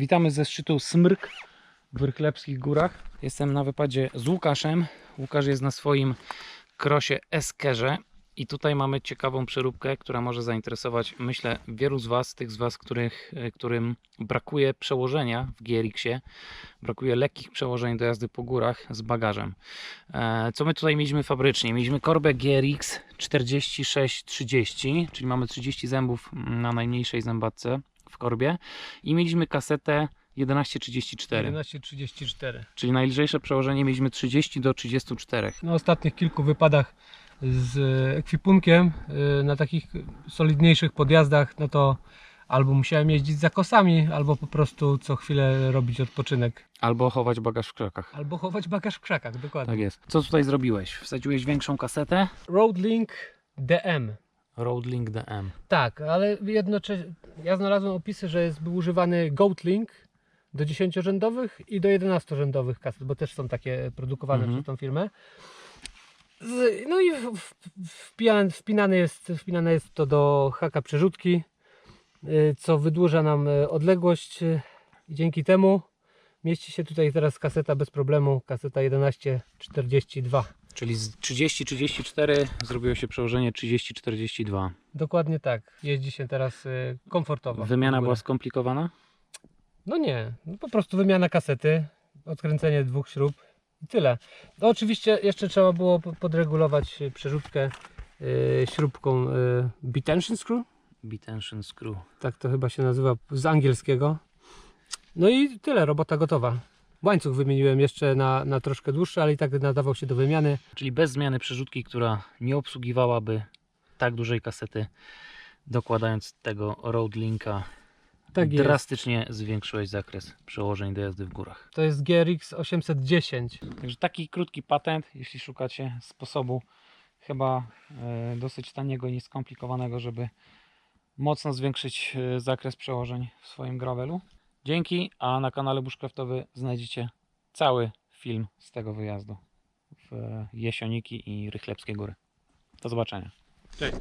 Witamy ze szczytu Smrk w Rychlebskich Górach. Jestem na wypadzie z Łukaszem. Łukasz jest na swoim krosie Eskerze i tutaj mamy ciekawą przeróbkę, która może zainteresować, myślę, wielu z Was, tych z Was, których, e, którym brakuje przełożenia w GRX-ie, brakuje lekkich przełożeń do jazdy po górach z bagażem. E, Co my tutaj mieliśmy fabrycznie? Mieliśmy korbę GRX 4630, czyli mamy 30 zębów na najmniejszej zębatce w korbie i mieliśmy kasetę 1134, 11.34. czyli najlżejsze przełożenie mieliśmy 30 do 34. Na ostatnich kilku wypadach z ekwipunkiem y, na takich solidniejszych podjazdach, no to albo musiałem jeździć za kosami, albo po prostu co chwilę robić odpoczynek. Albo chować bagaż w krzakach. Albo chować bagaż w krzakach, dokładnie. Tak jest. Co tutaj zrobiłeś? Wsadziłeś większą kasetę? Roadlink DM. Roadlink DM. Tak, ale jednocześnie ja znalazłem opisy, że jest był używany Goatlink do 10-rzędowych i do 11-rzędowych kaset, bo też są takie produkowane Mhm. przez tą firmę. Z, no i w- w- wpijane, wpinane, jest, wpinane jest to do haka przerzutki, y, co wydłuża nam y, odległość y, i dzięki temu mieści się tutaj teraz kaseta bez problemu, kaseta 1142. Czyli z 30-34 zrobiło się przełożenie 30-42. Dokładnie tak, jeździ się teraz y, komfortowo. Wymiana była skomplikowana? No nie, no po prostu wymiana kasety, odkręcenie dwóch śrub i tyle. No oczywiście jeszcze trzeba było po- podregulować przerzutkę y, śrubką y, Screw, Betension screw. tak to chyba się nazywa z angielskiego. No i tyle, robota gotowa. Łańcuch wymieniłem jeszcze na, na troszkę dłuższy, ale i tak nadawał się do wymiany. Czyli bez zmiany przerzutki, która nie obsługiwałaby tak dużej kasety, dokładając tego Roadlinka, Tak jest. drastycznie zwiększyłeś zakres przełożeń do jazdy w górach. To jest GRX 810. Także taki krótki patent, jeśli szukacie sposobu chyba e, dosyć taniego i nieskomplikowanego, żeby mocno zwiększyć e, zakres przełożeń w swoim gravelu. Dzięki, a na kanale Bushcraftowy znajdziecie cały film z tego wyjazdu w Jesioniki i Rychlebskie Góry. Do zobaczenia. Cześć.